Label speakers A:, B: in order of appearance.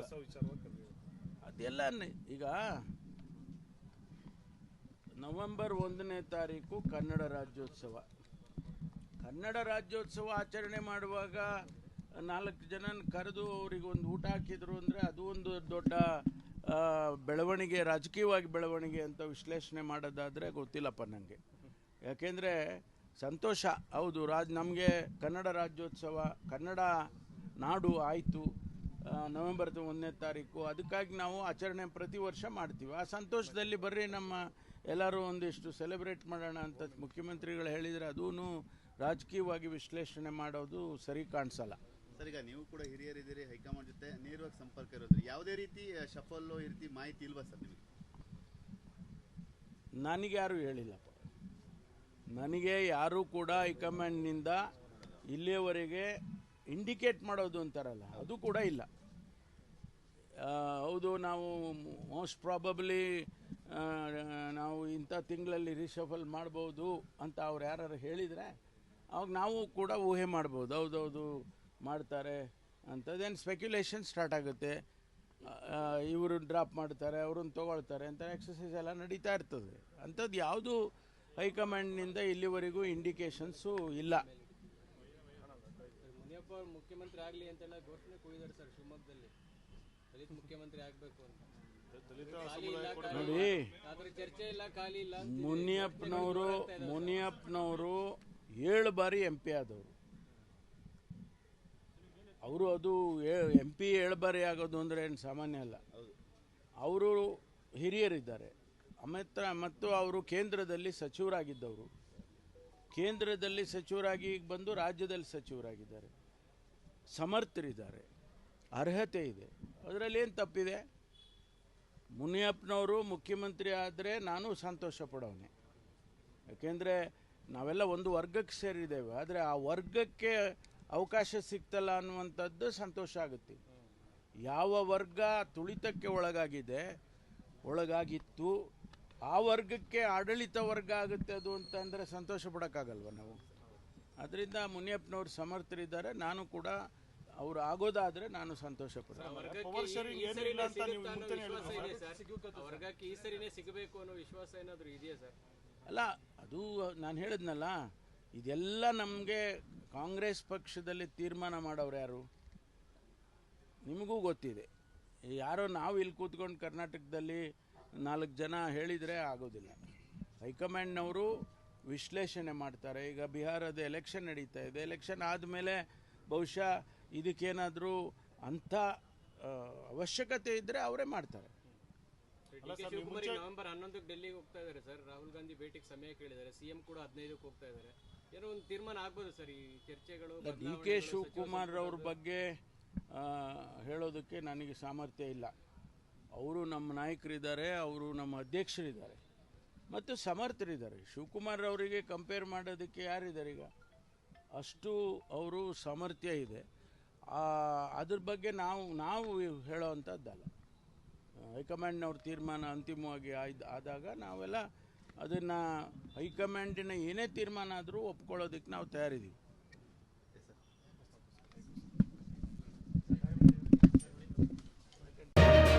A: ವಿಚಾರವಾಗಿ
B: ಅದೆಲ್ಲ ಈಗ ನವೆಂಬರ್ ಒಂದನೇ ತಾರೀಕು ಕನ್ನಡ ರಾಜ್ಯೋತ್ಸವ. ಕನ್ನಡ ರಾಜ್ಯೋತ್ಸವ ಆಚರಣೆ ಮಾಡುವಾಗ ನಾಲ್ಕು ಜನ ಕರೆದು ಅವರಿಗೆ ಒಂದು ಊಟ ಹಾಕಿದ್ರು ಅಂದರೆ ಅದು ಒಂದು ದೊಡ್ಡ ಬೆಳವಣಿಗೆ ರಾಜಕೀಯವಾಗಿ ಬೆಳವಣಿಗೆ ಅಂತ ವಿಶ್ಲೇಷಣೆ ಮಾಡೋದಾದರೆ ಗೊತ್ತಿಲ್ಲಪ್ಪ ನನಗೆ ಯಾಕೆಂದರೆ ಸಂತೋಷ ಹೌದು ರಾಜ್ ನಮಗೆ ಕನ್ನಡ ರಾಜ್ಯೋತ್ಸವ ಕನ್ನಡ ನಾಡು ಆಯಿತು. ನವೆಂಬರ್ ಒಂದನೇ ತಾರೀಕು. ಅದಕ್ಕಾಗಿ ನಾವು ಆಚರಣೆ ಪ್ರತಿ ವರ್ಷ ಮಾಡ್ತೀವಿ. ಆ ಸಂತೋಷದಲ್ಲಿ ಬರ್ರಿ ನಮ್ಮ ಎಲ್ಲರೂ ಒಂದಿಷ್ಟು ಸೆಲೆಬ್ರೇಟ್ ಮಾಡೋಣ ಅಂತ ಮುಖ್ಯಮಂತ್ರಿಗಳು ಹೇಳಿದರೆ ಅದೂ ರಾಜಕೀಯವಾಗಿ ವಿಶ್ಲೇಷಣೆ ಮಾಡೋದು ಸರಿ ಕಾಣಿಸಲ್ಲ.
C: ಸರ್ ಈಗ ನೀವು ಕೂಡ ಹಿರಿಯರಿದ್ದೀರಿ ಹೈಕಮಾಂಡ್ ಜೊತೆ ನೇರವಾಗಿ ಸಂಪರ್ಕ ಇರೋದ್ರಿ. ಯಾವುದೇ ರೀತಿ ಶಫಲ್ಲು ಈ ರೀತಿ ಮಾಹಿತಿ ಇಲ್ವಾ ಸರ್ ನಿಮಗೆ?
B: ನನಗೆ ಯಾರು ಹೇಳಿಲ್ಲಪ್ಪ ನನಗೆ ಯಾರೂ ಕೂಡ ಹೈಕಮಾಂಡ್ನಿಂದ ಇಲ್ಲಿಯವರೆಗೆ ಇಂಡಿಕೇಟ್ ಮಾಡೋದು ಅಂತಾರಲ್ಲ, ಅದು ಕೂಡ ಇಲ್ಲ. ಹೌದು, ನಾವು ಮೋಸ್ಟ್ ಪ್ರಾಬಬ್ಲಿ ನಾವು ಇಂಥ ತಿಂಗಳಲ್ಲಿ ರಿಷಫಲ್ ಮಾಡ್ಬೋದು ಅಂತ ಅವ್ರು ಯಾರು ಹೇಳಿದರೆ, ಅವಾಗ ನಾವು ಕೂಡ ಊಹೆ ಮಾಡ್ಬೋದು, ಹೌದೌದು ಮಾಡ್ತಾರೆ ಅಂಥದ್ದೇನು ಸ್ಪೆಕ್ಯುಲೇಷನ್ ಸ್ಟಾರ್ಟ್ ಆಗುತ್ತೆ. ಇವರು ಡ್ರಾಪ್ ಮಾಡ್ತಾರೆ, ಅವ್ರನ್ನ ತೊಗೊಳ್ತಾರೆ ಅಂತ ಎಕ್ಸಸೈಸ್ ಎಲ್ಲ ನಡೀತಾ ಇರ್ತದೆ. ಅಂಥದ್ದು ಯಾವುದು ಹೈಕಮಾಂಡ್ನಿಂದ ಇಲ್ಲಿವರೆಗೂ ಇಂಡಿಕೇಶನ್ಸು ಇಲ್ಲ.
D: ಅವ್ರು ಮುಖ್ಯಮಂತ್ರಿ ಆಗ್ಲಿ ಅಂತೆಲ್ಲ ಘೋಷಣೆ ಕೂಗಿದ್ದಾರೆ ಸರ್ ಶಿವಮೊಗ್ಗದಲ್ಲಿ. ದಲಿತ ಮುಖ್ಯಮಂತ್ರಿ ಆಗ್ಬೇಕು ಅಂತ.
B: ನೋಡಿ.
D: ಅದ್ರ ಚರ್ಚೆ ಇಲ್ಲ ಖಾಲಿ ಇಲ್ಲ
B: ಮುನಿಯಪ್ಪನವರು ಮುನಿಯಪ್ಪನವರು ಏಳು ಬಾರಿ ಎಂ ಪಿ ಆದವರು. ಅವರು ಅದು ಎಂ ಪಿ ಏಳು ಬಾರಿ ಆಗೋದು ಅಂದ್ರೆ ಏನು ಸಾಮಾನ್ಯ ಅಲ್ಲ. ಅವರು ಹಿರಿಯರಿದ್ದಾರೆ. ಅಮಿತ್ರ ಮತ್ತು ಅವರು ಕೇಂದ್ರದಲ್ಲಿ ಸಚಿವರಾಗಿದ್ದವರು. ಕೇಂದ್ರದಲ್ಲಿ ಸಚಿವರಾಗಿ ಈಗ ಬಂದು ರಾಜ್ಯದಲ್ಲಿ ಸಚಿವರಾಗಿದ್ದಾರೆ. ಸಮರ್ಥರಿದ್ದಾರೆ. ಅರ್ಹತೆ ಇದೆ. ಅದರಲ್ಲಿ ಏನು ತಪ್ಪಿದೆ? ಮುನಿಯಪ್ಪನವರು ಮುಖ್ಯಮಂತ್ರಿ ಆದರೆ ನಾನು ಸಂತೋಷ ಪಡೋನೆ ಯಾಕೆಂದರೆ ನಾವೆಲ್ಲ ಒಂದು ವರ್ಗಕ್ಕೆ ಸೇರಿದ್ದೇವೆ. ಆದರೆ ಆ ವರ್ಗಕ್ಕೆ ಅವಕಾಶ ಸಿಗ್ತಲ್ಲ ಅನ್ನುವಂಥದ್ದು ಸಂತೋಷ ಆಗುತ್ತೆ. ಯಾವ ವರ್ಗ ತುಳಿತಕ್ಕೆ ಒಳಗಾಗಿದೆ? ಒಳಗಾಗಿತ್ತು. ಆ ವರ್ಗಕ್ಕೆ ಆಡಳಿತ ವರ್ಗ ಆಗುತ್ತೆ ಅದು ಅಂತಂದರೆ ಸಂತೋಷ ಪಡೋಕ್ಕಾಗಲ್ವ ನಾವು? ಅದರಿಂದ ಮುನಿಯಪ್ಪನವ್ರು ಸಮರ್ಥರಿದ್ದಾರೆ. ನಾನು ಕೂಡ ಅವರು ಆಗೋದಾದ್ರೆ ನಾನು ಸಂತೋಷ ಅಲ್ಲ ಅದು ನಾನು ಹೇಳಿದ್ನಲ್ಲ ಇದೆಲ್ಲ ನಮಗೆ ಕಾಂಗ್ರೆಸ್ ಪಕ್ಷದಲ್ಲಿ ತೀರ್ಮಾನ ಮಾಡೋರು ಯಾರು? ನಿಮಗೂ ಗೊತ್ತಿದೆ. ಯಾರೋ ನಾವು ಇಲ್ಲಿ ಕೂತ್ಕೊಂಡು ಕರ್ನಾಟಕದಲ್ಲಿ ನಾಲ್ಕು ಜನ ಹೇಳಿದರೆ ಆಗೋದಿಲ್ಲ. ಹೈಕಮಾಂಡ್ನವರು ವಿಶ್ಲೇಷಣೆ ಮಾಡ್ತಾರೆ. ಈಗ ಬಿಹಾರದ ಎಲೆಕ್ಷನ್ ನಡೀತಾ ಇದೆ. ಎಲೆಕ್ಷನ್ ಆದಮೇಲೆ ಬಹುಶಃ ಇದಕ್ಕೇನಾದರೂ ಅಂಥ ಅವಶ್ಯಕತೆ ಇದ್ದರೆ ಅವರೇ ಮಾಡ್ತಾರೆ.
D: ಡಿ ಕೆ ಶಿವಕುಮಾರ್ ನವೆಂಬರ್ ಹನ್ನೊಂದಕ್ಕೆ ಡೆಲ್ಲಿಗೆ ಹೋಗ್ತಾ ಇದ್ದಾರೆ ಸರ್. ರಾಹುಲ್ ಗಾಂಧಿ ಭೇಟಿಗೆ ಸಮಯ ಕೇಳಿದ್ದಾರೆ. ಸಿಎಂ ಕೂಡ ಹದಿನೈದಕ್ಕೆ ಹೋಗ್ತಾ ಇದ್ದಾರೆ. ಏನೋ ಒಂದು ತೀರ್ಮಾನ ಆಗ್ಬೋದು ಸರ್ ಈ ಚರ್ಚೆಗಳು
B: ಡಿ ಕೆ ಶಿವಕುಮಾರ್ ಅವ್ರ ಬಗ್ಗೆ ಆ, ಹೇಳೋದಕ್ಕೆ ನನಗೆ ಸಾಮರ್ಥ್ಯ ಇಲ್ಲ. ಅವರು ನಮ್ಮ ನಾಯಕರಿದ್ದಾರೆ ಅವರು ನಮ್ಮ ಅಧ್ಯಕ್ಷರಿದ್ದಾರೆ. ಮತ್ತು ಸಮರ್ಥರಿದ್ದಾರೆ. ಶಿವಕುಮಾರ್ ಅವರಿಗೆ ಕಂಪೇರ್ ಮಾಡೋದಕ್ಕೆ ಯಾರಿದ್ದಾರೆ ಈಗ? ಅಷ್ಟು ಅವರು ಸಾಮರ್ಥ್ಯ ಇದೆ. ಅದ್ರ ಬಗ್ಗೆ ನಾವು ನಾವು ಹೇಳೋವಂಥದ್ದಲ್ಲ. ಹೈಕಮಾಂಡ್ನವ್ರ ತೀರ್ಮಾನ ಅಂತಿಮವಾಗಿ ಆಯ್ದು, ಆದಾಗ ನಾವೆಲ್ಲ ಅದನ್ನು ಹೈಕಮಾಂಡಿನ ಏನೇ ತೀರ್ಮಾನ ಆದರೂ ಒಪ್ಕೊಳ್ಳೋದಕ್ಕೆ ನಾವು ತಯಾರಿದ್ದೀವಿ.